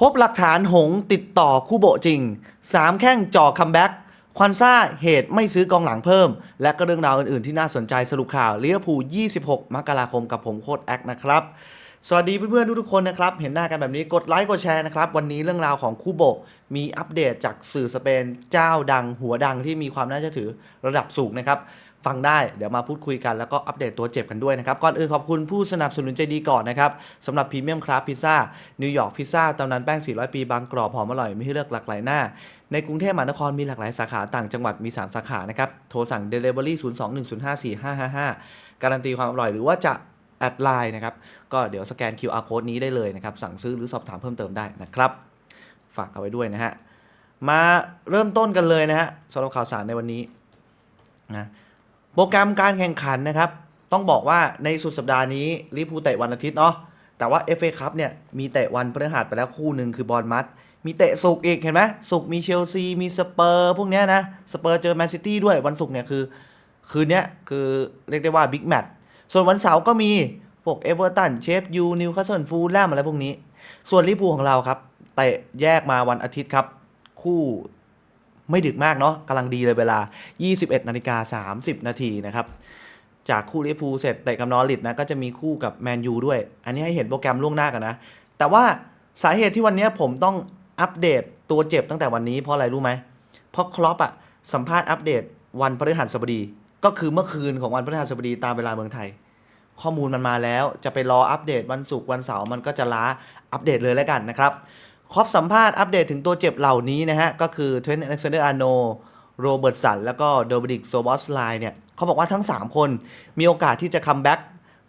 พบหลักฐานหงติดต่อคู่โบจริง 3 แข้งจ่อคัมแบ็กควันซ่าเหตุไม่ซื้อกองหลังเพิ่ม และก็เรื่องราวอื่นๆที่น่าสนใจสรุปข่าวเลี้ยวผู26 มกราคมกับผมโคตรแอคนะครับ สวัสดีเพื่อนๆทุกๆคนนะครับ เห็นหน้ากันแบบนี้กดไลค์กดแชร์นะครับ วันนี้เรื่องราวของคู่โบมีอัปเดตจากสื่อสเปนเจ้าดังหัวดังที่มีความน่าเชื่อถือระดับสูงนะครับ ฟังได้เดี๋ยวมาพูดคุยกันแล้วก็อัปเดตตัวเจ็บกันด้วยนะครับ ก่อนอื่นขอบคุณผู้สนับสนุนใจดีก่อนนะครับสำหรับพรีเมียมคราฟพิซซ่านิวยอร์กพิซซ่าตำนานแป้ง 400 ปีบางกรอบหอมอร่อยมีให้เลือกหลากหลายหน้า ในกรุงเทพมหานครมีหลากหลายสาขาต่างจังหวัดมี 3 สาขานะครับ โทรสั่ง Delivery 02-105-4555 การันตีความอร่อยหรือว่าจะแอดไลน์นะครับก็เดี๋ยวสแกน QR code นี้ได้เลยนะครับสั่งซื้อหรือสอบถามเพิ่มเติมได้นะครับฝากเอาไว้ด้วยนะฮะมาเริ่มต้นกันเลยนะฮะสำหรับข่าวสารในวันนี้นะ โปรแกรมการแข่งขันนะครับ ต้องบอกว่าในสุดสัปดาห์นี้ลิเวอร์พูเตะวันอาทิตย์เนาะแต่ว่า FA คัพเนี่ยมีเตะวันพฤหัสไปแล้วคู่หนึ่งคือบอลมัดมีเตะศุกร์อีกเห็นไหมศุกร์มีเชลซีมีสเปอร์พวกเนี้ยนะสเปอร์เจอแมนซิตี้ด้วยวันศุกร์เนี่ยคือ คืนเนี้ยคือเรียกได้ว่าบิ๊กแมตช์ส่วนวันเสาร์ก็มีพวกเอเวอร์ตันเชฟยูนิวคาสเซิลฟูลแลมอะไรพวกนี้ ส่วนลิเวอร์พูของเราครับเตะแยกมาวันอาทิตย์ครับ คู่ ไม่ดึกมากเนาะกำลังดีเลยเวลา 21นาฬิกา30 นาทีนะครับ จากคู่ลิเวอร์พูลเสร็จเตะกับนอริทนะก็จะมีคู่กับแมนยูด้วย อันนี้ให้เห็นโปรแกรมล่วงหน้ากันนะ แต่ว่าสาเหตุที่วันนี้ผมต้องอัปเดตตัวเจ็บตั้งแต่วันนี้เพราะอะไรรู้ไหมเพราะคลอปอะสัมภาษณ์อัปเดตวันพฤหัสบดี ก็คือเมื่อคืนของวันพฤหัสบดีตามเวลาเมืองไทย ข้อมูลมันมาแล้วจะไปรออัปเดตวันศุกร์วันเสาร์มันก็จะล้าอัปเดตเลยแล้วกันนะครับ ครอปสัมภาษณ์อัปเดตถึงตัวเจ็บเหล่านี้นะฮะ ก็คือเทรนต์อเล็กซานเดอร์อาโนโรเบิร์ตสัน แล้วก็โดมินิกโซบอสไลน์เนี่ยเขาบอกว่าทั้ง 3 คนมีโอกาสที่จะคัมแบ็ก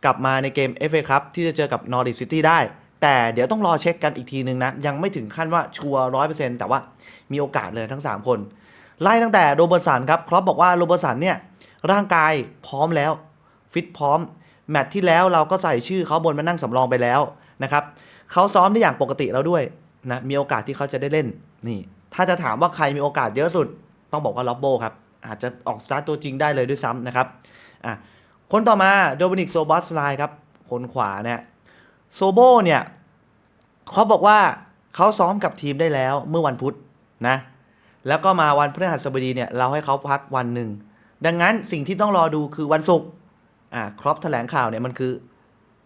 กลับมาในเกม FA ครับที่จะเจอกับนอริ t ซิตี้ได้ แต่เดี๋ยวต้องรอเช็คกันอีกทีนึงนะ ยังไม่ถึงขั้นว่าชัวร์ร้อยเปอร์เซ็นต์แต่ว่ามีโอกาสเลยทั้ง 3 คน ไล่ตั้งแต่โรเบิร์ตสันครับครอปบอกว่าโรเบิร์ตสันเนี่ยร่างกายพร้อมแล้วฟิตพร้อมแมตช์ที่แล้วเราก็ใส่ชื่อเขาบนมานั่งสำรองไปแล้วนะครับเขาซ้อมได้อย่างปกติแล้วด้วย นะมีโอกาสที่เขาจะได้เล่นนี่ ถ้าจะถามว่าใครมีโอกาสเยอะสุด ต้องบอกว่าล็อบโบครับ อาจจะออกสตาร์ทตัวจริงได้เลยด้วยซ้ำนะครับอะคนต่อมาโดมินิกโซบอสไลน์ครับ คนขวาเนี่ยโซโบเนี่ยเขาบอกว่าเขาซ้อมกับทีมได้แล้วเมื่อวันพุธนะ แล้วก็มาวันพฤหัสบดีเนี่ยเราให้เขาพักวันหนึ่ง ดังนั้นสิ่งที่ต้องรอดูคือวันศุกร์อ่าครอปแถลงข่าวเนี่ยมันคือ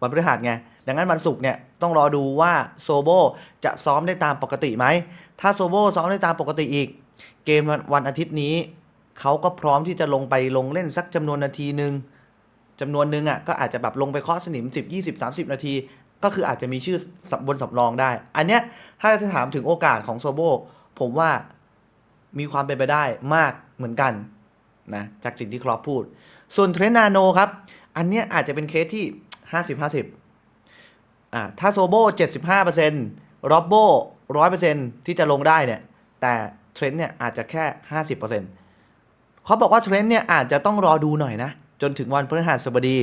วันพฤหัสไง ดังนั้นวันศุกร์เนี่ยต้องรอดูว่าโซโบจะซ้อมได้ตามปกติไหม ถ้าโซโบซ้อมได้ตามปกติอีก เกมวันอาทิตย์นี้ เขาก็พร้อมที่จะลงไปลงเล่นสักจำนวนนาทีหนึ่งจำนวนหนึ่งอะก็อาจจะแบบลงไปเคาะสนิม 10 20 30 นาที ก็คืออาจจะมีชื่อบนสำรองได้ อันเนี้ยถ้าจะถามถึงโอกาสของโซโบผมว่ามีความเป็นไปได้มากเหมือนกันนะจากสิ่งที่ครอปพูด ส่วนเทรนนาโนครับ อันเนี้ยอาจจะเป็นเคสที่ 50 50 อ่าถ้าโซโบ75%ร็อบโบ100%ที่จะลงได้เนี่ย แต่เทรนด์เนี่ยอาจจะแค่ 50%เขาบอกว่าเทรนด์เนี่ยอาจจะต้องรอดูหน่อยนะ จนถึงวันพฤหัสบดี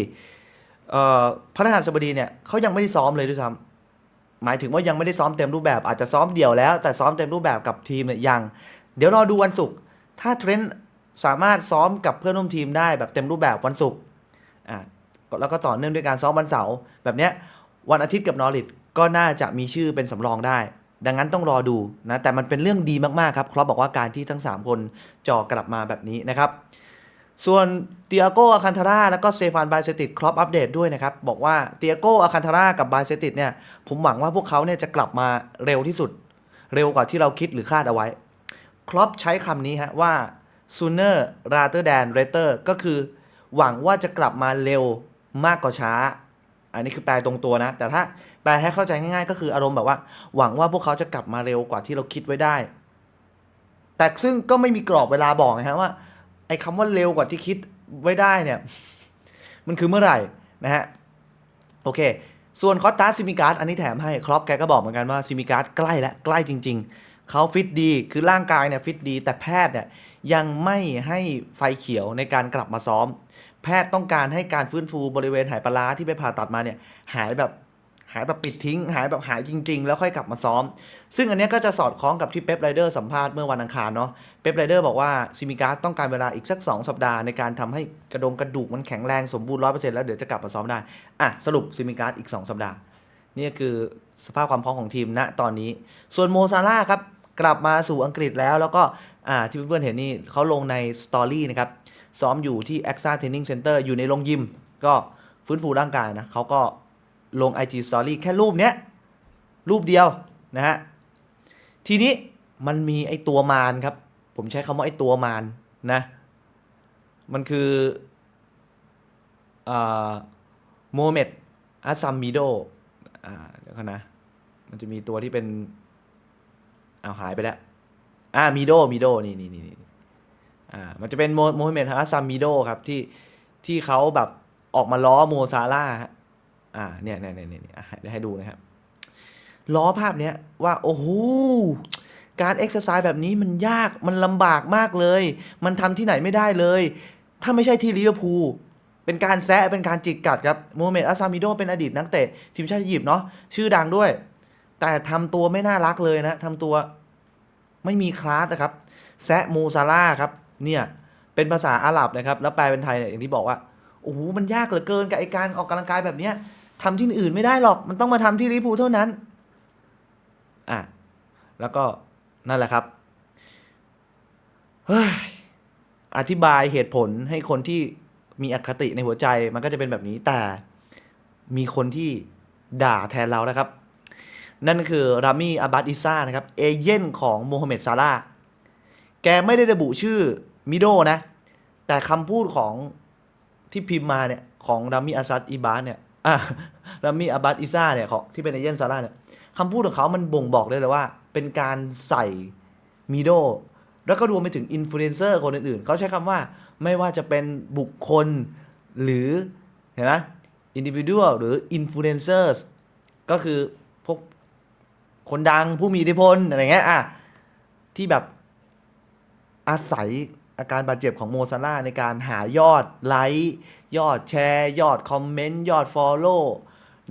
เออพฤหัสบดีเนี่ยเขายังไม่ได้ซ้อมเลยด้วยซ้ำหมายถึงว่ายังไม่ได้ซ้อมเต็มรูปแบบ อาจจะซ้อมเดี่ยวแล้ว แต่ซ้อมเต็มรูปแบบกับทีมเนี่ยยัง เดี๋ยวรอดูวันศุกร์ถ้าเทรนด์สามารถซ้อมกับเพื่อนร่วมทีมได้แบบเต็มรูปแบบวันศุกร์อ่าแล้วก็ต่อเนื่องด้วยการซ้อมวันเสาร์แบบเนี้ย วันอาทิตย์กับนอริทก็น่าจะมีชื่อเป็นสำรองได้ ดังนั้นต้องรอดูนะ แต่มันเป็นเรื่องดีมากๆครับครอปบอกว่าการที่ทั้ง 3 คนจ่อกลับมาแบบนี้นะครับ ส่วนเตียโกอาคันทาร่าแล้วก็เซฟานบายเซติดครอปอัปเดตด้วยนะครับ บอกว่าเตียโกอาคันทาร่ากับบายเซติดเนี่ยผมหวังว่าพวกเขาเนี่ยจะกลับมาเร็วที่สุด เร็วกว่าที่เราคิดหรือคาดเอาไว้ครอปใช้คำนี้ฮะว่า sooner rather than later ก็คือหวังว่าจะกลับมาเร็วมากกว่าช้า อันนี้คือแปลตรงตัวนะ แต่ถ้าแปลให้เข้าใจง่าย ๆ ก็คืออารมณ์แบบว่า หวังว่าพวกเขาจะกลับมาเร็วกว่าที่เราคิดไว้ได้ แต่ซึ่งก็ไม่มีกรอบเวลาบอกนะฮะว่า ไอ้คำว่าเร็วกว่าที่คิดไว้ได้เนี่ย มันคือเมื่อไหร่นะฮะ โอเค ส่วนคอสตาซิมิการ์ดอันนี้แถมให้ครอปแกก็บอกเหมือนกันว่าซิมิการ์ดใกล้แล้วใกล้จริง ๆ เขาฟิตดี คือร่างกายเนี่ยฟิตดี แต่แพทย์เนี่ยยังไม่ให้ไฟเขียวในการกลับมาซ้อม แพทย์ต้องการให้การฟื้นฟูบริเวณหายปลาร้าที่ไปผ่าตัดมาเนี่ยหายแบบหายแบบปิดทิ้ง หายแบบหายจริง ๆ แล้วค่อยกลับมาซ้อม ซึ่งอันนี้ก็จะสอดคล้องกับที่เป๊ปไรเดอร์สัมภาษณ์เมื่อวันอังคารเนาะเป๊ปไรเดอร์บอกว่าซิมิการ์ต้องการเวลาอีกสัก 2 สัปดาห์ในการทำให้กระดงกระดูกมันแข็งแรงสมบูรณ์ร้อยเปอร์เซ็นต์แล้วเดี๋ยวจะกลับมาซ้อมได้อะสรุปซิมิการ์อีก 2 สัปดาห์ นี่คือสภาพความพร้อมของทีมณตอนนี้ ส่วนโมซาร่าครับกลับมาสู่อังกฤษแล้วแล้วก็อ่าที่เพื่อนๆเห็นนี่เขาลงในสตอรี่นะครับ ซ้อมอยู่ที่ AXA Training Center อยู่ในโรงยิม ก็ฟื้นฟูร่างกายนะเขาก็ลง IG Story แค่รูปเนี้ย รูปเดียวนะฮะ ทีนี้มันมีไอตัวมารครับ ผมใช้คำว่าไอตัวมารนะ มันคือโมเหม็ดอัสซัมมิโดอ่าเดี๋ยวก่อนนะ มันจะมีตัวที่เป็น เอาหายไปแล้ว อ่ามิโดมิโดนี่นี่นี่นี่ อ่ามันจะเป็นโมโมฮัมเหม็ดอัสซัมมิโดครับที่ที่เขาแบบออกมาล้อโมซาร่าอ่าเนี่ยเนี่ยเนี่ยเนี่ยอะเดี๋ยวให้ดูนะครับ ล้อภาพเนี้ยว่า โอ้โหการเอ็กซ์ไซส์แบบนี้มันยากมันลำบากมากเลย มันทำที่ไหนไม่ได้เลย ถ้าไม่ใช่ที่ลิเวอร์พูลเป็นการแซะเป็นการจิกกัดครับโมฮัมเมดอัสซามิโดเป็นอดีตนักเตะทีมชาติอียิปต์เนาะชื่อดังด้วย แต่ทำตัวไม่น่ารักเลยนะทำตัวไม่มีคลาสนะครับ แซะมูซาร่าครับ เนี่ยเป็นภาษาอาหรับนะครับแล้วแปลเป็นไทยเนี่ยอย่างที่บอกว่าโอ้โหมันยากเหลือเกินกับไอการออกกำลังกายแบบเนี้ยทำที่อื่นไม่ได้หรอกมันต้องมาทำที่ลิพูเท่านั้นอะแล้วก็นั่นแหละครับเฮ้ยอธิบายเหตุผลให้คนที่มีอคติในหัวใจมันก็จะเป็นแบบนี้แต่มีคนที่ด่าแทนเรานะครับ นั่นคือรามีอาบัดอิซ่านะครับ เอเย่นของโมฮัมเหม็ดซาร่าแกไม่ได้ระบุชื่อ มิโดนะ แต่คำพูดของที่พิมพ์มาเนี่ย ของรามีอาซัดอิบาสเนี่ยอะรามีอาบัดอิซ่าเนี่ยของที่เป็นเอเย่นซาร่าเนี่ยคำพูดของเขามันบ่งบอกได้เลยว่า เป็นการใส่มิโดแล้วก็รวมไปถึงอินฟลูเอนเซอร์คนอื่นๆ เขาใช้คำว่าไม่ว่าจะเป็นบุคคลหรือ เห็นไหม individual หรือ influencers ก็คือพวกคนดังผู้มีอิทธิพล อะไรเงี้ยอะที่แบบอาศัย อาการบาดเจ็บของโมซาร่าในการหายอดไลค์ยอดแชร์ ยอดคอมเมนต์ยอดฟอลโล่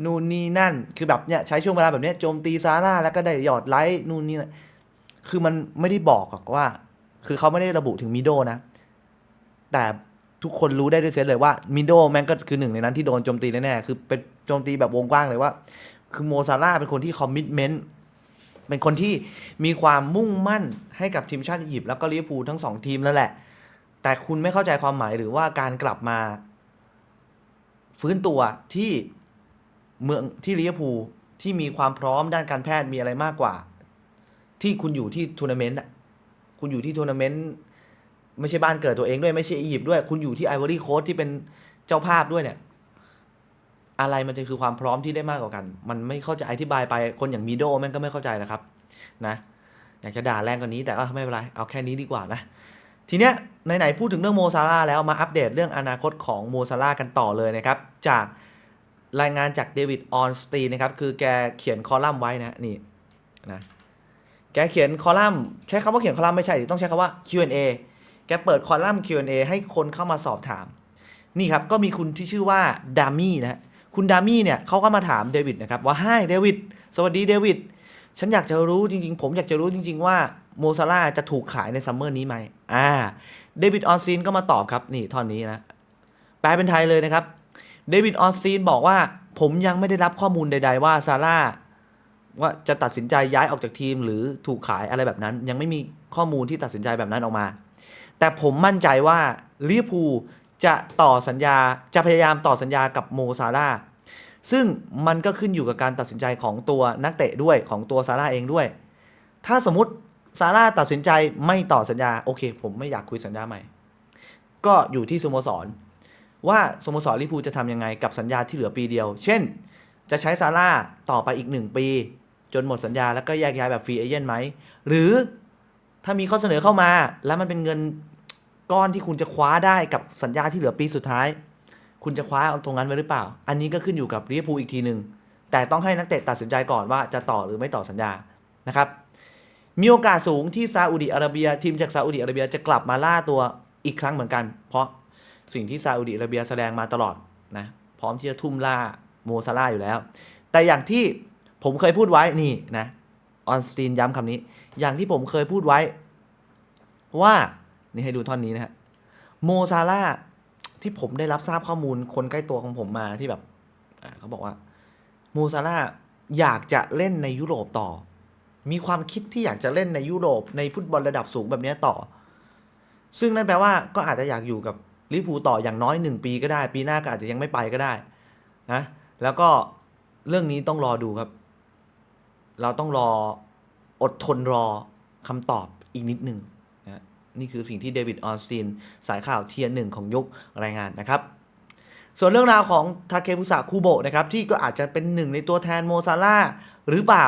นู่นนี่นั่น คือแบบเนี้ยใช้ช่วงเวลาแบบเนี้ยโจมตีซาร่าแล้วก็ได้ยอดไลค์นู่นนี่นั่นคือมันไม่ได้บอกหรอกว่า คือเขาไม่ได้ระบุถึงมิโดนะ แต่ทุกคนรู้ได้ด้วยเซนเลยว่ามิโดแม่งก็คือหนึ่งในนั้นที่โดนโจมตีแน่ๆคือเป็นโจมตีแบบวงกว้างเลยว่า คือโมซาร่าเป็นคนที่คอมมิชเมนต์ เป็นคนที่มีความมุ่งมั่นให้กับทีมชาติอียิปต์แล้วก็ลิเวอร์พูลทั้งสองทีมแล้วแหละ แต่คุณไม่เข้าใจความหมายหรือว่าการกลับมา ฟื้นตัวที่เมืองที่ลิเวอร์พูลที่มีความพร้อมด้านการแพทย์มีอะไรมากกว่า ที่คุณอยู่ที่ทัวร์นาเมนต์อะคุณอยู่ที่ทัวร์นาเมนต์ไม่ใช่บ้านเกิดตัวเองด้วยไม่ใช่อียิปต์ด้วย คุณอยู่ที่ไอวอรี่โคสที่เป็นเจ้าภาพด้วยเนี่ย อะไรมันจะคือความพร้อมที่ได้มากกว่ากัน มันไม่เข้าใจอธิบายไปคนอย่างมิโดแม่งก็ไม่เข้าใจนะครับนะอยากจะด่าแรงกว่านี้แต่ก็ไม่เป็นไรเอาแค่นี้ดีกว่านะทีเนี้ยไหนๆพูดถึงเรื่องโมซาร่าแล้วมาอัปเดตเรื่องอนาคตของโมซาร่ากันต่อเลยนะครับ จากรายงานจากเดวิดออนสตีนนะครับ คือแกเขียนคอลัมน์ไว้นะนี่นะแกเขียนคอลัมน์ใช้คำว่าเขียนคอลัมน์ไม่ใช่ต้องใช้คำว่า Q&A แกเปิดคอลัมน์ Q&A ให้คนเข้ามาสอบถาม นี่ครับ ก็มีคุณที่ชื่อว่าดามี่นะ คุณดามี่เนี่ยเขาก็มาถามเดวิดนะครับว่า Hi เดวิดสวัสดีเดวิดฉันอยากจะรู้จริง ๆ ผมอยากจะรู้จริง ๆ ว่าโมซาร่าจะถูกขายในซัมเมอร์นี้ไหมอ่าเดวิดออนซีนก็มาตอบครับนี่ท่อนนี้นะแปลเป็นไทยเลยนะครับเดวิดออนซีนบอกว่าผมยังไม่ได้รับข้อมูลใด ๆ ว่าซาร่าว่าจะตัดสินใจย้ายออกจากทีมหรือถูกขายอะไรแบบนั้น ยังไม่มีข้อมูลที่ตัดสินใจแบบนั้นออกมา แต่ผมมั่นใจว่าลิเวอร์พูล จะต่อสัญญาจะพยายามต่อสัญญากับโมซาร่าซึ่งมันก็ขึ้นอยู่กับการตัดสินใจของตัวนักเตะด้วยของตัวซาร่าเองด้วย ถ้าสมมติซาร่าตัดสินใจไม่ต่อสัญญาโอเค ผมไม่อยากคุยสัญญาใหม่ ก็อยู่ที่สโมสร ว่าสโมสรลิพูจะทำยังไงกับสัญญาที่เหลือปีเดียว เช่น จะใช้ซาร่าต่อไปอีกหนึ่งปี จนหมดสัญญาแล้วก็แยกย้ายแบบฟรีเอเจนต์ไหมหรือถ้ามีข้อเสนอเข้ามาแล้วมันเป็นเงิน ก้อนที่คุณจะคว้าได้กับสัญญาที่เหลือปีสุดท้าย คุณจะคว้าเอาตรงนั้นไว้หรือเปล่า อันนี้ก็ขึ้นอยู่กับลิเวอร์พูลอีกทีหนึ่งแต่ต้องให้นักเตะตัดสินใจก่อนว่าจะต่อหรือไม่ต่อสัญญานะครับมีโอกาสสูงที่ซาอุดิอาระเบีย ทีมจากซาอุดิอาระเบียจะกลับมาล่าตัวอีกครั้งเหมือนกัน เพราะสิ่งที่ซาอุดิอาระเบียแสดงมาตลอดนะพร้อมที่จะทุ่มล่าโมซาร่าอยู่แล้ว แต่อย่างที่ผมเคยพูดไว้นี่นะออนสตีนย้ำคำนี้ อย่างที่ผมเคยพูดไว้ว่า นี่ให้ดูท่อนนี้นะฮะโมซาร่าที่ผมได้รับทราบข้อมูลคนใกล้ตัวของผมมาที่แบบอ่าเขาบอกว่าโมซาร่าอยากจะเล่นในยุโรปต่อ มีความคิดที่อยากจะเล่นในยุโรปในฟุตบอลระดับสูงแบบนี้ต่อ ซึ่งนั่นแปลว่าก็อาจจะอยากอยู่กับลิเวอร์พูต่ออย่างน้อยหนึ่งปีก็ได้ ปีหน้าก็อาจจะยังไม่ไปก็ได้นะแล้วก็เรื่องนี้ต้องรอดูครับ เราต้องรออดทนรอคำตอบอีกนิดหนึ่ง นี่คือสิ่งที่เดวิดออสตินสายข่าวเทียร์หนึ่งของยุครายงานนะครับ ส่วนเรื่องราวของทาเคฟุสะคูโบะนะครับที่ก็อาจจะเป็นหนึ่งในตัวแทนโมซาร่าหรือเปล่า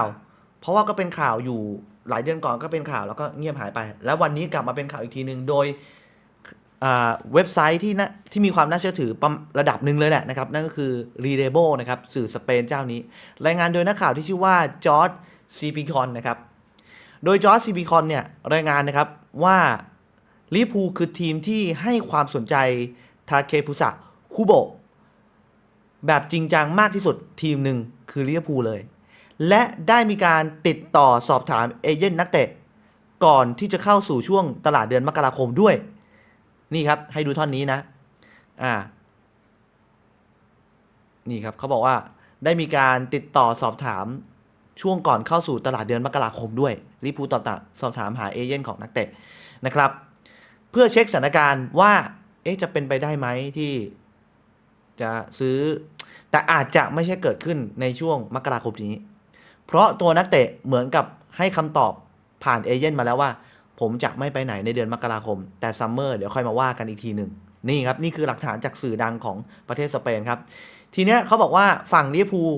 เพราะว่าก็เป็นข่าวอยู่หลายเดือนก่อนก็เป็นข่าวแล้วก็เงียบหายไป แล้ววันนี้กลับมาเป็นข่าวอีกทีหนึ่งโดยเว็บไซต์ที่นะที่มีความน่าเชื่อถือระระดับหนึ่งเลยแหละนะครับ นั่นก็คือ r e d a b l e นะครับ สื่อสเปนเจ้านี้ รายงานโดยนักข่าวที่ชื่อว่าจอร์ดซีพีคอนนะครับ โดยจอร์ดซีพีคอนเนี่ย รายงานนะครับว่า ลิเวอร์พูลคือทีมที่ให้ความสนใจทาเคฟุสะคุโบะแบบจริงจังมากที่สุดทีมหนึ่งคือลิเวอร์พูลเลย และได้มีการติดต่อสอบถามเอเย่นนักเตะ ก่อนที่จะเข้าสู่ช่วงตลาดเดือนมกราคมด้วย นี่ครับ ให้ดูท่อนนี้นะ อ่า นี่ครับเขาบอกว่าได้มีการติดต่อสอบถามช่วงก่อนเข้าสู่ตลาดเดือนมกราคมด้วยลิพูตอบตัสอบถามหาเอเย่นของนักเตะนะครับ เพื่อเช็คสถานการณ์ว่า เอ๊ะจะเป็นไปได้ไหมที่จะซื้อ แต่อาจจะไม่ใช่เกิดขึ้นในช่วงมกราคมนี้ เพราะตัวนักเตะเหมือนกับให้คำตอบผ่านเอเย่นมาแล้วว่า ผมจะไม่ไปไหนในเดือนมกราคม แต่ซัมเมอร์เดี๋ยวค่อยมาว่ากันอีกทีหนึ่งนี่ครับ นี่คือหลักฐานจากสื่อดังของประเทศสเปนครับ ทีเนี้ยเขาบอกว่าฝั่งลิเวอร์พูล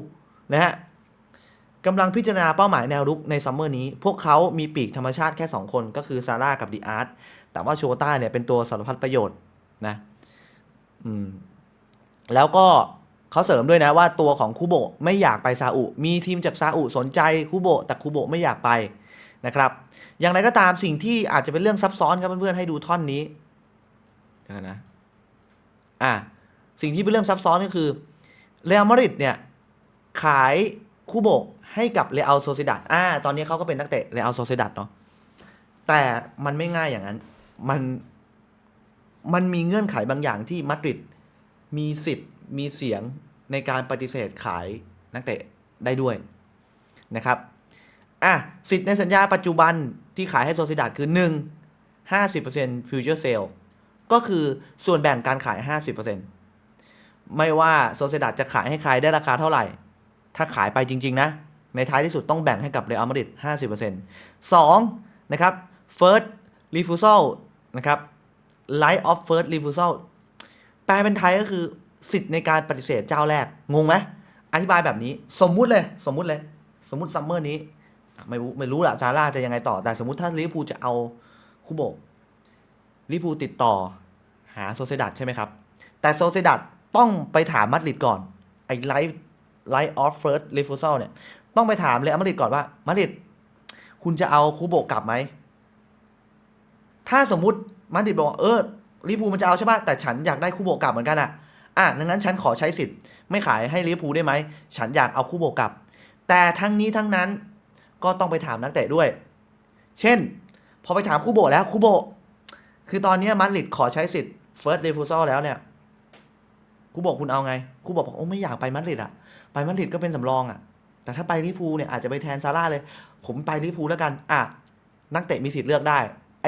นะฮะ กำลังพิจารณาเป้าหมายแนวรุกในซัมเมอร์นี้ พวกเขามีปีกธรรมชาติแค่ 2 คนก็คือซาร่ากับดีอาร์ตแต่ว่าโชต้าเนี่ยเป็นตัวสารพัดประโยชน์นะอืมแล้วก็เขาเสริมด้วยนะว่าตัวของคูโบะไม่อยากไปซาอุ มีทีมจากซาอุสนใจคูโบะแต่คูโบะไม่อยากไปนะครับ อย่างไรก็ตามสิ่งที่อาจจะเป็นเรื่องซับซ้อนครับเพื่อนๆให้ดูท่อนนี้นนะอะสิ่งที่เป็นเรื่องซับซ้อนก็คือเรอัลมาดริดเนี่ยขายคูโบะ ให้กับเรอัลโซซิดัดอ่า ตอนนี้เขาก็เป็นนักเตะเรอัลโซซิดัดเนาะ แต่มันไม่ง่ายอย่างนั้น มัน มันมีเงื่อนไขบางอย่างที่มาดริดมีสิทธิ์ มีเสียงในการปฏิเสธขายนักเตะได้ด้วยนะครับ อะ สิทธิ์ในสัญญาปัจจุบันที่ขายให้โซซิดาดคือ 1 50% future sale ก็คือส่วนแบ่งการขาย 50%ไม่ว่าโซซิดาดจะขายให้ใครได้ราคาเท่าไหร่ ถ้าขายไปจริง ๆ นะ ในท้ายที่สุดต้องแบ่งให้กับเรอัลมาดริด50% 2 นะครับ first refusal นะครับ right of first refusal แปลเป็นไทยก็คือสิทธิ์ในการปฏิเสธเจ้าแรก งงไหมอธิบายแบบนี้สมมุติเลยสมมุติเลย สมมุติซัมเมอร์นี้ ไม่รู้ไม่รู้ละซาร่าจะยังไงต่อ แต่สมมุติถ้าลิเวอร์พูลจะเอาคูโบลิเวอร์พูลติดต่อหาโซเซดัตใช่ไหมครับ แต่โซเซดัตต้องไปถามมาดริดก่อนไอ้ไลฟ์ไลฟ์ออฟเฟิร์สรีฟูซัลเนี่ย ต้องไปถามเลยมาริดก่อนว่ามาริดคุณจะเอาคูโบกลับไหม ถ้าสมมุติมาริดบอกว่าเออลิพูมันจะเอาใช่ป่ะแต่ฉันอยากได้คู่โบกลับเหมือนกันอะอะดังนั้นฉันขอใช้สิทธิ์ไม่ขายให้ลิเวอร์พูลได้ไหม ฉันอยากเอาคู่โบกลับ แต่ทั้งนี้ทั้งนั้นก็ต้องไปถามนักเตะด้วย เช่น พอไปถามคู่โบแล้วคู่โบคือตอนนี้มาริดขอใช้สิทธิ์ first refusal แล้วเนี่ยคู่โบคุณเอาไงคู่โบบอกโอ้ไม่อยากไปมาริดอะ ไปมาริดก็เป็นสำรองอะ แต่ถ้าไปลิเวอร์พูเนี่ยอาจจะไปแทนซาร่าเลย ผมไปลิเวอร์พูแล้วกัน อะ นักเตะมีสิทธิ์เลือกได้ ไอ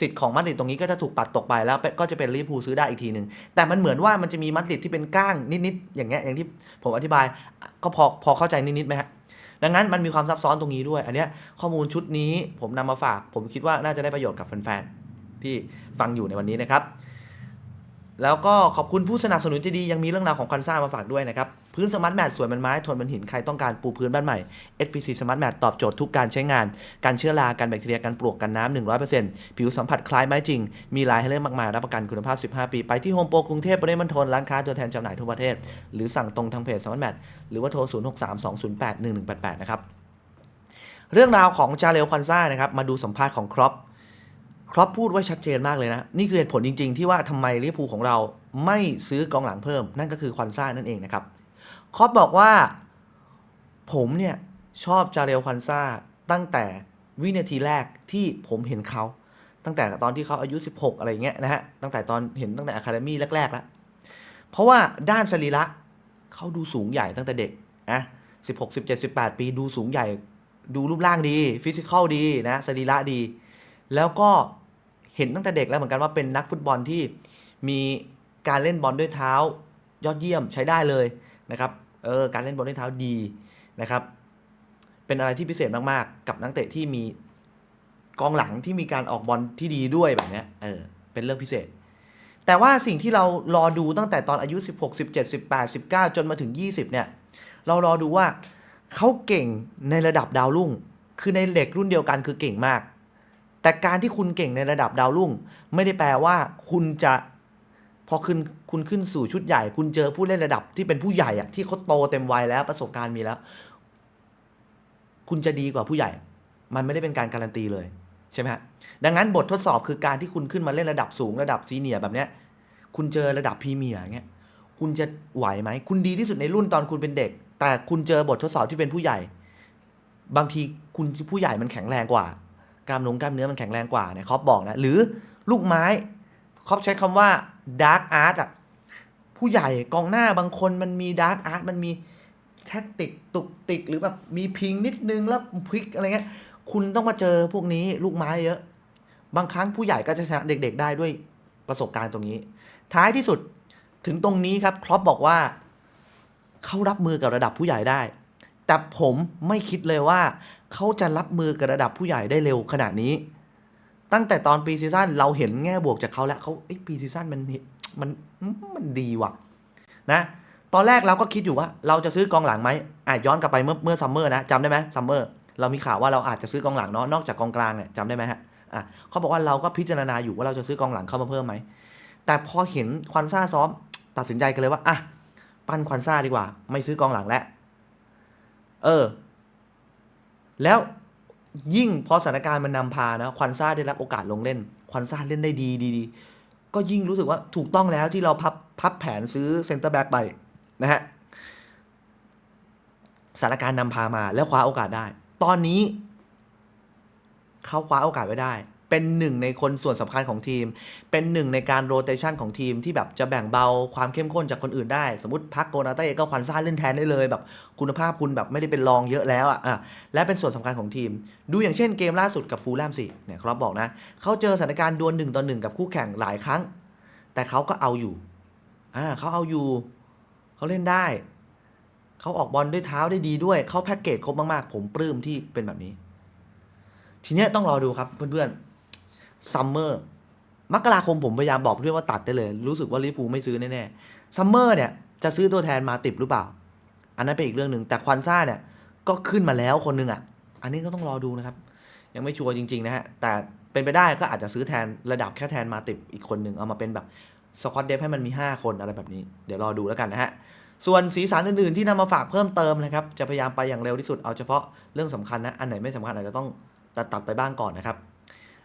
สิทธิ์ของมาดริดตรงนี้ก็จะถูกปัดตกไปแล้วก็จะเป็นลิเวอร์พูซื้อได้อีกทีหนึ่งแต่มันเหมือนว่ามันจะมีมาดริดที่เป็นก้างนิดๆอย่างเงี้ยอย่างที่ผมอธิบาย ก็พอพอเข้าใจนิดๆไหมฮะดังนั้นมันมีความซับซ้อนตรงนี้ด้วย อันเนี้ยข้อมูลชุดนี้ผมนำมาฝาก ผมคิดว่าน่าจะได้ประโยชน์กับแฟนๆที่ฟังอยู่ในวันนี้นะครับ แล้วก็ขอบคุณผู้สนับสนุนใจดียังมีเรื่องราวของคันซ่ามาฝากด้วยนะครับ พื้นสมาร์ทแมทสวยเหมันไม้ทนเหมันหินใครต้องการปูพื้นบ้านใหม่ SPC Smart Mat ตอบโจทย์ทุกการใช้งาน การเชื้อราการแบคทีเรียการปลวกกันน้ำ100%ผิวสัมผัสคล้ายไม้จริง มีลายให้เลือกมากมายรับประกันคุณภาพ 15 ปี ไปที่โฮมโปรกรุงเทพปริมณฑลร้านค้าตัวแทนจำหน่ายทั่วประเทศ หรือสั่งตรงทางเพจ Smart Mat หรือว่าโทร 0632081188 นะครับเรื่องราวของจาเรลควันซ่านะครับมาดูสัมภาษณ์ของครอป ครอปพูดไว้ชัดเจนมากเลยนะ นี่คือเหตุผลจริง ๆ ที่ว่าทำไมลิเวอร์พูลของเราไม่ซื้อกองหลังเพิ่ม นั่นก็คือควันซ่านั่นเองนะครับครอปบอกว่า ผมเนี่ยชอบจาเรลควันซ่าตั้งแต่วินาทีแรกที่ผมเห็นเขา ตั้งแต่ตอนที่เขาอายุ 16 อะไรอย่างเงี้ยนะฮะตั้งแต่ตอนเห็นตั้งแต่อะคาเดมี่แรกๆแล้วเพราะว่าด้านสรีระเขาดูสูงใหญ่ตั้งแต่เด็กนะ16 17 18ปีดูสูงใหญ่ ดูรูปร่างดี ฟิสิกอลดีนะสรีระดี แล้วก็ เห็นตั้งแต่เด็กแล้วเหมือนกันว่าเป็นนักฟุตบอลที่มีการเล่นบอลด้วยเท้า ยอดเยี่ยมใช้ได้เลยนะครับเออการเล่นบอลด้วยเท้าดีนะครับเป็นอะไรที่พิเศษมากๆ กับนักเตะที่มีกองหลังที่มีการออกบอลที่ดีด้วยแบบนี้เออเป็นเรื่องพิเศษ แต่ว่าสิ่งที่เรารอดูตั้งแต่ตอนอายุ 16 17 18 19 จนมาถึง 20 เนี่ย เรารอดูว่าเขาเก่งในระดับดาวรุ่ง คือในเด็กรุ่นเดียวกันคือเก่งมาก แต่การที่คุณเก่งในระดับดาวรุ่ง ไม่ได้แปลว่าคุณจะพอขึ้นคุณขึ้นสู่ชุดใหญ่ คุณเจอผู้เล่นระดับที่เป็นผู้ใหญ่อะที่เขาโตเต็มวัยแล้วประสบการณ์มีแล้ว คุณจะดีกว่าผู้ใหญ่ มันไม่ได้เป็นการการันตีเลยใช่ไหมฮะดังนั้นบททดสอบคือการที่คุณขึ้นมาเล่นระดับสูงระดับซีเนียร์แบบเนี้ยคุณเจอระดับพรีเมียร์อย่างเงี้ยคุณจะไหวไหม คุณดีที่สุดในรุ่นตอนคุณเป็นเด็ก แต่คุณเจอบททดสอบที่เป็นผู้ใหญ่ บางทีคุณผู้ใหญ่มันแข็งแรงกว่า กล้ามเนื้อกล้ามเนื้อมันแข็งแรงกว่าเนี่ยครอปบอกนะ หรือลูกไม้ครอปใช้คำว่าดาร์กอาร์ตอะผู้ใหญ่กองหน้าบางคนมันมีดาร์กอาร์ตมันมีแท็กติกตุกติกหรือแบบมีพิงนิดนึงแล้วพลิกอะไรเงี้ยคุณต้องมาเจอพวกนี้ลูกไม้เยอะ บางครั้งผู้ใหญ่ก็จะชนะเด็กๆได้ด้วยประสบการณ์ตรงนี้ ท้ายที่สุดถึงตรงนี้ครับครอปบอกว่าเขารับมือกับระดับผู้ใหญ่ได้ แต่ผมไม่คิดเลยว่า เขาจะรับมือกับระดับผู้ใหญ่ได้เร็วขนาดนี้ ตั้งแต่ตอนปีซีซั่นเราเห็นแง่บวกจากเขาแล้วเขาเอ้ปีซีซั่นมันมันมันดีว่ะ นะ ตอนแรกเราก็คิดอยู่ว่า เราจะซื้อกองหลังไหมอะย้อนกลับไปเมื่อเมื่อซัมเมอร์นะจำได้ไหมซัมเมอร์เรามีข่าวว่าเราอาจจะซื้อกองหลังเนาะนอกจากกองกลางเนี่ยจำได้ไหมฮะอะเขาบอกว่าเราก็พิจารณาอยู่ว่าเราจะซื้อกองหลังเข้ามาเพิ่มไหมแต่พอเห็นควันซ่าซ้อม ตัดสินใจกันเลยว่าอะปั้นควันซ่าดีกว่า ไม่ซื้อกองหลังแล้วเออ แล้วยิ่งพอสถานการณ์มันนำพานะควันซ่าได้รับโอกาสลงเล่น ควันซ่าเล่นได้ดีดีดีก็ยิ่งรู้สึกว่าถูกต้องแล้วที่เราพับพับแผนซื้อเซนเตอร์แบ็กไปนะฮะสถานการณ์นำพามาแล้วคว้าโอกาสได้ ตอนนี้เขาคว้าโอกาสไว้ได้ เป็นหนึ่งในคนส่วนสำคัญของทีม เป็นหนึ่งในการโรเตชันของทีมที่แบบจะแบ่งเบาความเข้มข้นจากคนอื่นได้ สมมติพักโกนาเต้ก็ควันซ่าเล่นแทนได้เลยแบบคุณภาพคุณแบบไม่ได้เป็นรองเยอะแล้วอะและเป็นส่วนสำคัญของทีม ดูอย่างเช่นเกมล่าสุดกับฟูลแลมสิเนี่ยครับบอกนะเขาเจอสถานการณ์ดวลหนึ่งต่อหนึ่งกับคู่แข่งหลายครั้ง แต่เขาก็เอาอยู่อ่าเขาเอาอยู่เขาเล่นได้เขาออกบอลด้วยเท้าได้ดีด้วยเขาแพ็กเกจครบมากๆ ผมปลื้มที่เป็นแบบนี้ ทีเนี้ยต้องรอดูครับเพื่อนๆ ซัมเมอร์มกราคมผมพยายามบอกเพื่อนว่าตัดได้เลย รู้สึกว่าลิเวอร์พูไม่ซื้อแน่ๆซัมเมอร์เนี่ยจะซื้อตัวแทนมาติดหรือเปล่า อันนั้นเป็นอีกเรื่องหนึ่งแต่ควันซ่าเนี่ยก็ขึ้นมาแล้วคนหนึ่งอะ อันนี้ก็ต้องรอดูนะครับ ยังไม่ชัวร์จริง ๆ นะฮะ แต่เป็นไปได้ก็อาจจะซื้อแทนระดับแค่แทนมาติดอีกคนหนึ่งเอามาเป็นแบบสควอตเดฟให้มันมี 5 คนอะไรแบบนี้ เดี๋ยวรอดูแล้วกันนะฮะ ส่วนสีสันอื่นๆที่นำมาฝากเพิ่มเติมนะครับ จะพยายามไปอย่างเร็วที่สุดเอาเฉพาะเรื่องสำคัญนะ อันไหนไม่สำคัญอาจจะต้องตัดตัดไปบ้างก่อนนะครับ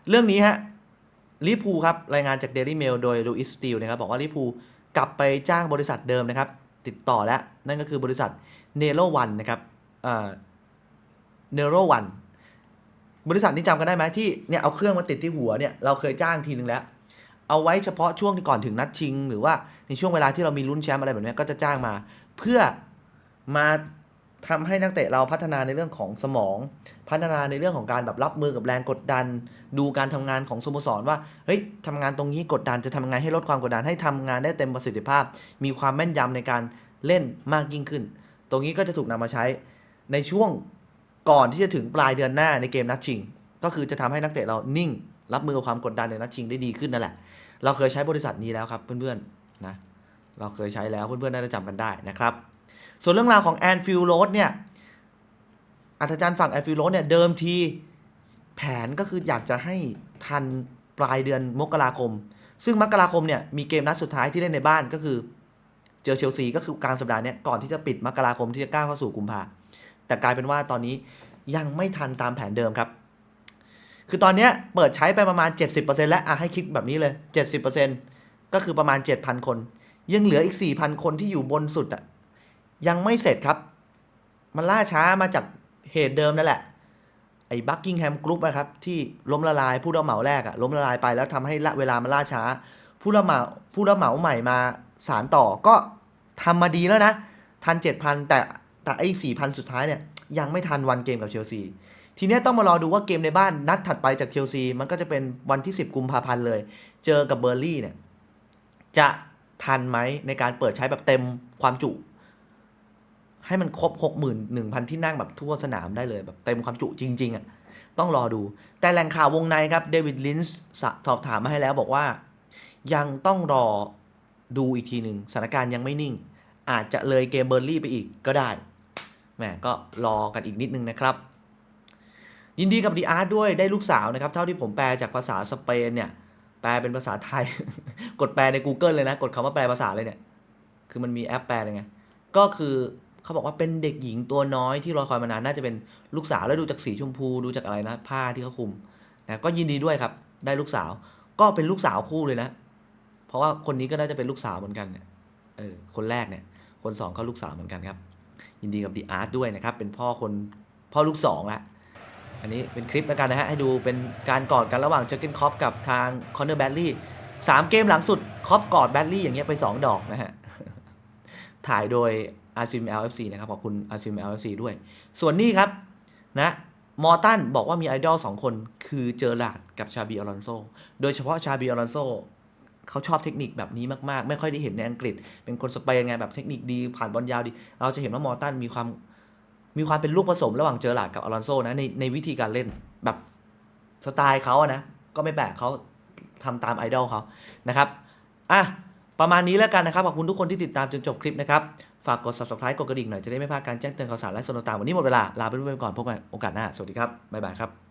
เรื่องนี้ฮะลิพูครับรายงานจากเดลี่เมลโดยลูอิสตีลนะครับบอกว่าลิพูกลับไปจ้างบริษัทเดิมนะครับ ติดต่อแล้ว นั่นก็คือบริษัทเนโรวันนะครับเนโรวันบริษัทนี้จำกันได้ไหมที่เนี่ยเอาเครื่องมาติดที่หัวเนี่ยเราเคยจ้างทีนึงแล้ว เอาไว้เฉพาะช่วงที่ก่อนถึงนัดชิง หรือว่าในช่วงเวลาที่เรามีลุ้นแชมป์อะไรแบบนี้ก็จะจ้างมา เพื่อมา ทำให้นักเตะเราพัฒนาในเรื่องของสมอง พัฒนาในเรื่องของการแบบรับมือกับแรงกดดัน ดูการทำงานของสโมสรว่าเฮ้ยทำงานตรงนี้กดดันจะทำยังไงให้ลดความกดดันให้ทำงานได้เต็มประสิทธิภาพ มีความแม่นยำในการเล่นมากยิ่งขึ้น ตรงนี้ก็จะถูกนำมาใช้ในช่วงก่อนที่จะถึงปลายเดือนหน้าในเกมนัดชิง ก็คือจะทำให้นักเตะเรานิ่ง รับมือกับความกดดันในนัดชิงได้ดีขึ้นนั่นแหละ เราเคยใช้บริษัทนี้แล้วครับเพื่อนๆนะเราเคยใช้แล้วเพื่อนๆน่าจะจำกันได้นะครับ ส่วนเรื่องราวของแอนฟิลโรดเนี่ยอาจารย์ฝั่งแอนฟิลโรดเนี่ยเดิมทีแผนก็คืออยากจะให้ทันปลายเดือนมกราคม ซึ่งมกราคมเนี่ยมีเกมนัดสุดท้ายที่เล่นในบ้านก็คือเจอเชลซีก็คือกลางสัปดาห์เนี้ยก่อนที่จะปิดมกราคมที่จะก้าวเข้าสู่กุมภาแต่กลายเป็นว่าตอนนี้ยังไม่ทันตามแผนเดิมครับ คือตอนนี้เปิดใช้ไปประมาณ 70%แล้วอะให้คิดแบบนี้เลย 70%ก็คือประมาณ 7,000 คน ยังเหลืออีก 4,000 คนที่อยู่บนสุดอะ ยังไม่เสร็จครับ มันล่าช้ามาจากเหตุเดิมนั่นแหละ ไอ้บักกิงแฮมกรุ๊ปนะครับ ที่ล้มละลายผู้รับเหมาแรกอะล้มละลายไปแล้วทำให้ละเวลามันล่าช้า ผู้รับเหมาผู้รับเหมาใหม่มาสารต่อก็ทำมาดีแล้วนะ ทัน7,000แต่แต่ไอ้สี่พันสุดท้ายเนี่ย ยังไม่ทันวันเกมกับเชลซีทีนี้ต้องมารอดูว่าเกมในบ้านนัดถัดไปจากเชลซีมันก็จะเป็นวันที่ 10 กุมภาพันธ์เลย เจอกับเบอร์ลี่เนี่ย จะทันไหมในการเปิดใช้แบบเต็มความจุ ให้มันครบ 61,000 ที่นั่งแบบทั่วสนามได้เลยแบบเต็มความจุจริง ๆอะ่ะต้องรอดู แต่แหล่งข่าววงในครับเดวิดลินส์สอบถามมาให้แล้วบอกว่า ยังต้องรอดูอีกทีหนึ่งสถานการณ์ยังไม่นิ่ง อาจจะเลยเกมเบอร์ลี่ไปอีกก็ได้แหมก็รอกันอีกนิดนึงนะครับ ยินดีกับดีอาร์ด้วยได้ลูกสาวนะครับ เท่าที่ผมแปลจากภาษาสเปนเนี่ย แปลเป็นภาษาไทย กดแปลใน Google เลยนะ กดคำว่าแปลภาษาเลยเนี่ย คือมันมีแอปแปลเลยไงก็คือ เขาบอกว่าเป็นเด็กหญิงตัวน้อยที่รอคอยมานานน่าจะเป็นลูกสาวแล้วดูจากสีชมพูดูจากอะไรนะ ผ้าที่เขาคลุมนะก็ยินดีด้วยครับ ได้ลูกสาว ก็เป็นลูกสาวคู่เลยนะ เพราะว่าคนนี้ก็น่าจะเป็นลูกสาวเหมือนกันเนี่ยเออคนแรกเนี่ย คนสองก็ลูกสาวเหมือนกันครับ ยินดีกับดีอาร์ตด้วยนะครับ เป็นพ่อคนพ่อลูกสองละอันนี้เป็นคลิปแล้วกันนะฮะให้ดูเป็นการกอดกันระหว่างเจอร์เกนคอปกับทางคอนเนอร์แบดลี่สามเกมหลังสุดคอปกอดแบดลี่อย่างเงี้ยไป 2 ดอกนะฮะ ถ่ายโดยอาซิม LFC นะครับ ขอบคุณอาซิม LFC ด้วย ส่วนนี้ครับนะมอร์ตันบอกว่ามีไอดอล2คนคือเจอร์ลาดกับชาบีอลอนโซ โดยเฉพาะชาบีอลอนโซเขาชอบเทคนิคแบบนี้มาก ๆ ไม่ค่อยได้เห็นในอังกฤษ เป็นคนสเปนไงแบบเทคนิคดีผ่านบอลยาวดี เราจะเห็นว่ามอร์ตันมีความมีความเป็นลูกผสมระหว่างเจอร์ลาดกับอลอนโซนะในในวิธีการเล่นแบบสไตล์เขาอะนะ ก็ไม่แปลกเขาทำตามไอดอลเขานะครับ อะ ประมาณนี้แล้วกันนะครับ ขอบคุณทุกคนที่ติดตามจนจบคลิปนะครับ ฝากกด subscribe กดกระดิ่งหน่อยจะได้ไม่พลาดการแจ้งเตือนข่าวสารและสนุนตามวันนี้หมดเวลา ลาไปด้วยก่อนพบกันโอกาสหน้า สวัสดีครับ บ๊ายบายครับ